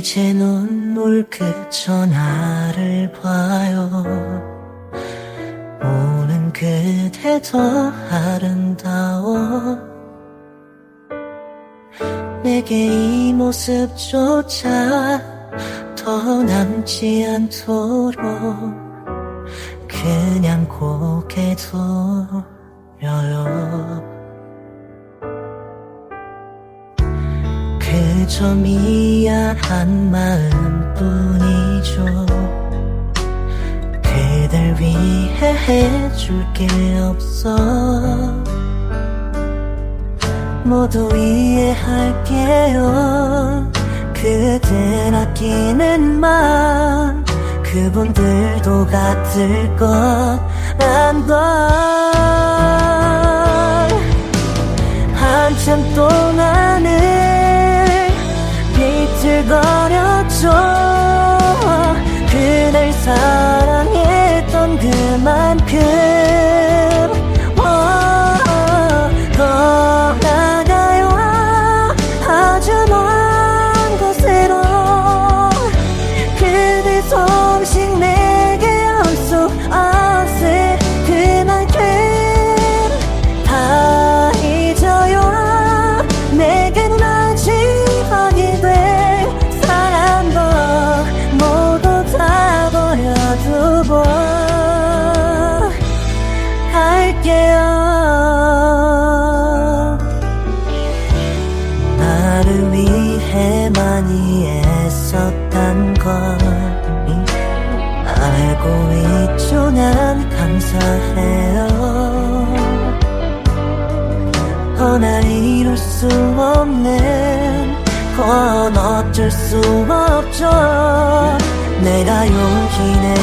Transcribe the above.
이제 눈물 그쳐 나를 봐요. 오는 그대 더 아름다워. 내게 이 모습조차 더 남지 않도록. 그냥 고개 돌려요 그저 미안한 마음뿐이죠. 그댈 위해 해줄 게 없어. 모두 이해할게요. 그댈 아끼는 마음 그분들도 같을 거란 걸 한참 동안을 비틀거렸죠. 그날 사랑했던 그만큼 많이 애썼단 걸 알고 있죠 난 감사해요. 허나 이룰 수 없는 건 어쩔 수 없죠. 내가 용기 이제